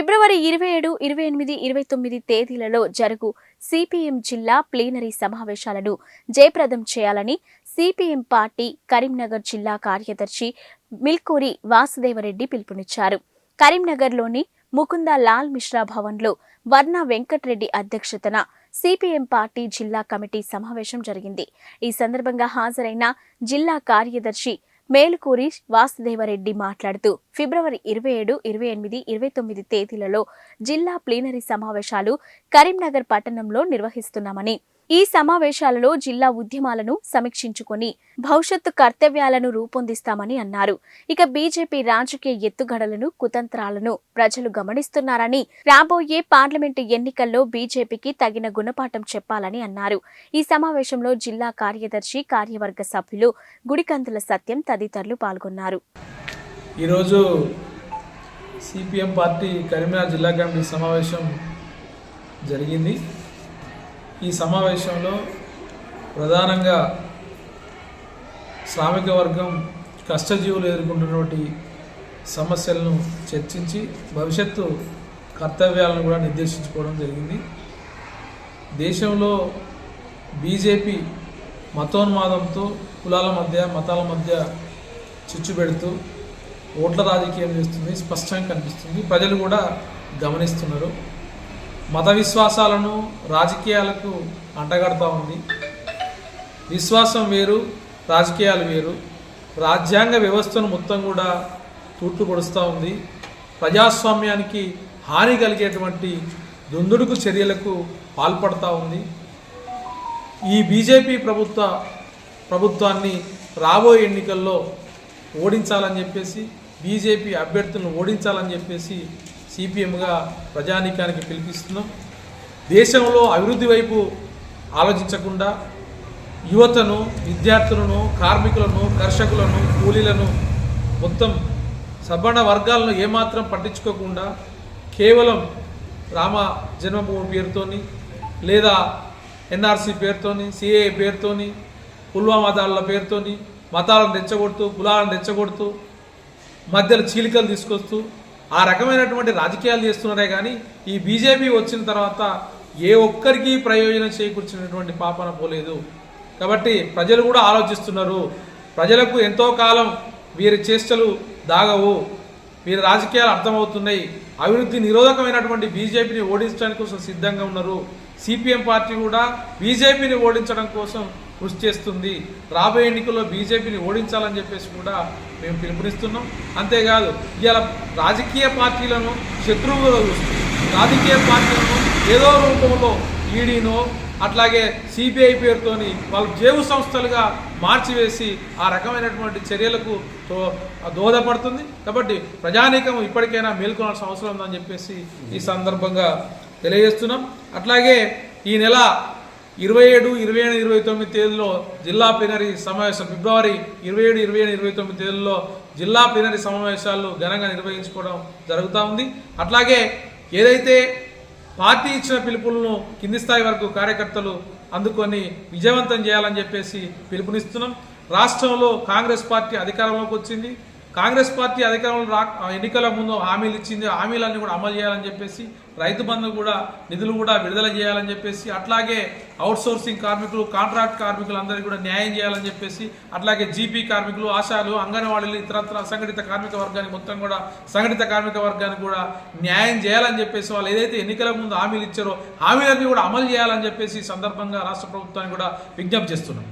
ఫిబ్రవరి ఇరవై ఏడు ఇరవై ఎనిమిది ఇరవై తొమ్మిది తేదీలలో జరుగు సిపిఎం జిల్లా ప్లీనరీ సమావేశాలను జయప్రదం చేయాలని సిపిఎం పార్టీ కరీంనగర్ జిల్లా కార్యదర్శి మిల్కూరి వాసుదేవరెడ్డి పిలుపునిచ్చారు. కరీంనగర్లోని ముకుంద లాల్ మిశ్రా భవన్లో వర్ణ వెంకట్రెడ్డి అధ్యక్షతన సిపిఎం పార్టీ జిల్లా కమిటీ సమావేశం జరిగింది. ఈ సందర్భంగా హాజరైన జిల్లా కార్యదర్శి మేలుకూరి వాసుదేవరెడ్డి మాట్లాడుతూ ఫిబ్రవరి ఇరవై ఏడు ఇరవై ఎనిమిది ఇరవై తొమ్మిది తేదీలలో జిల్లా ప్లీనరీ సమావేశాలు కరీంనగర్ పట్టణంలో నిర్వహిస్తున్నామని ఈ సమావేశాలలో జిల్లా ఉద్యమాలను సమీక్షించుకొని భవిష్యత్తు కర్తవ్యాలను రూపొందిస్తామని అన్నారు. ఇక బీజేపీ రాజకీయ ఎత్తుగడలను కుతంత్రాలను ప్రజలు గమనిస్తున్నారని రాబోయే పార్లమెంటు ఎన్నికల్లో బీజేపీకి తగిన గుణపాఠం చెప్పాలని అన్నారు. ఈ సమావేశంలో జిల్లా కార్యదర్శి కార్యవర్గ సభ్యులు గుడికందుల సత్యం తదితరులు పాల్గొన్నారు. ఈరోజు సిపిఎం పార్టీ కరీంనగర్ జిల్లా కమిటీ సమావేశం జరిగింది. ఈ సమావేశంలో ప్రధానంగా శ్రామిక వర్గం కష్టజీవులు ఎదుర్కొంటున్నటువంటి సమస్యలను చర్చించి భవిష్యత్తు కర్తవ్యాలను కూడా నిర్దేశించుకోవడం జరిగింది. దేశంలో బీజేపీ మతోన్మాదంతో కులాల మధ్య మతాల మధ్య చిచ్చు పెడుతూ ఓట్ల రాజకీయం చేస్తుంది. స్పష్టంగా కనిపిస్తుంది. ప్రజలు కూడా గమనిస్తున్నారు. మత విశ్వాసాలను రాజకీయాలకు అంటగడతా ఉంది. విశ్వాసం వేరు రాజకీయాలు వేరు. రాజ్యాంగ వ్యవస్థను మొత్తం కూడా తూట్లు పొడుస్తూ ఉంది. ప్రజాస్వామ్యానికి హాని కలిగేటువంటి దుందుడుకు చర్యలకు పాల్పడతా ఉంది. ఈ బీజేపీ ప్రభుత్వ ప్రభుత్వాన్ని రాబోయే ఎన్నికల్లో ఓడించాలని చెప్పేసి బీజేపీ అభ్యర్థులను ఓడించాలని చెప్పేసి సిపిఎంగా ప్రజానీకానికి పిలిపిస్తున్నాం. దేశంలో అభివృద్ధి వైపు ఆలోచించకుండా యువతను విద్యార్థులను కార్మికులను కర్షకులను కూలీలను మొత్తం సబ్బండ వర్గాలను ఏమాత్రం పట్టించుకోకుండా కేవలం రామ జన్మభూమి పేరుతోని లేదా ఎన్ఆర్సీ పేరుతోని సిఏ పేరుతోని పుల్వామా దాడుల పేరుతోని మతాలను రెచ్చగొడుతూ కులాలను రెచ్చగొడుతూ మధ్యలో చీలికలు తీసుకొస్తూ ఆ రకమైనటువంటి రాజకీయాలు చేస్తున్నారే కానీ ఈ బీజేపీ వచ్చిన తర్వాత ఏ ఒక్కరికి ప్రయోజనం చేకూర్చినటువంటి పాపన పోలేదు. కాబట్టి ప్రజలు కూడా ఆలోచిస్తున్నారు ప్రజలకు ఎంతో కాలం వీరి చేష్టలు దాగవు వీరి రాజకీయాలు అర్థమవుతున్నాయి అభివృద్ధి నిరోధకమైనటువంటి బీజేపీని ఓడించడానికి కోసం సిద్ధంగా ఉన్నారు. సిపిఎం పార్టీ కూడా బీజేపీని ఓడించడం కోసం కృషి చేస్తుంది. రాబోయే ఎన్నికల్లో బీజేపీని ఓడించాలని చెప్పేసి కూడా మేము పిలుపునిస్తున్నాం. అంతేకాదు ఇలా రాజకీయ పార్టీలను శత్రువులుగా చూస్తుంది రాజకీయ పార్టీలను ఏదో రూపంలో ఈడీనో అట్లాగే సిబిఐ పేరుతోని వాళ్ళు జేబు సంస్థలుగా మార్చివేసి ఆ రకమైనటువంటి చర్యలకు దోహదపడుతుంది. కాబట్టి ప్రజానీకం ఇప్పటికైనా మేల్కొనాల్సిన అవసరం ఉందని చెప్పేసి ఈ సందర్భంగా తెలియజేస్తున్నాం. అట్లాగే ఈ నెల ఇరవై ఏడు ఇరవై ఏడు ఇరవై తొమ్మిది తేదీలో జిల్లా ప్లీనరీ సమావేశం ఫిబ్రవరి ఇరవై ఏడు ఇరవై ఏడు ఇరవై తొమ్మిది తేదీల్లో జిల్లా ప్లీనరీ సమావేశాలు ఘనంగా నిర్వహించుకోవడం జరుగుతూ ఉంది. అట్లాగే ఏదైతే పార్టీ ఇచ్చిన పిలుపులను కింది స్థాయి వరకు కార్యకర్తలు అందుకొని విజయవంతం చేయాలని చెప్పేసి పిలుపునిస్తున్నాం. రాష్ట్రంలో కాంగ్రెస్ పార్టీ అధికారంలోకి వచ్చింది. కాంగ్రెస్ పార్టీ అధికారంలో రా ఎన్నికల ముందు హామీలు ఇచ్చింది హామీలన్నీ కూడా అమలు చేయాలని చెప్పేసి రైతు బంధు కూడా నిధులు కూడా విడుదల చేయాలని చెప్పేసి అట్లాగే అవుట్ సోర్సింగ్ కార్మికులు కాంట్రాక్ట్ కార్మికులు అందరికీ కూడా న్యాయం చేయాలని చెప్పేసి అట్లాగే జీపీ కార్మికులు ఆశాలు అంగన్వాడీలు ఇతరత్ర అసంఘటిత కార్మిక వర్గానికి మొత్తం కూడా సంఘటిత కార్మిక వర్గానికి కూడా న్యాయం చేయాలని చెప్పేసి వాళ్ళు ఏదైతే ఎన్నికల ముందు హామీలు ఇచ్చారో హామీలన్నీ కూడా అమలు చేయాలని చెప్పేసి సందర్భంగా రాష్ట్ర ప్రభుత్వాన్ని కూడా విజ్ఞప్తి చేస్తున్నాం.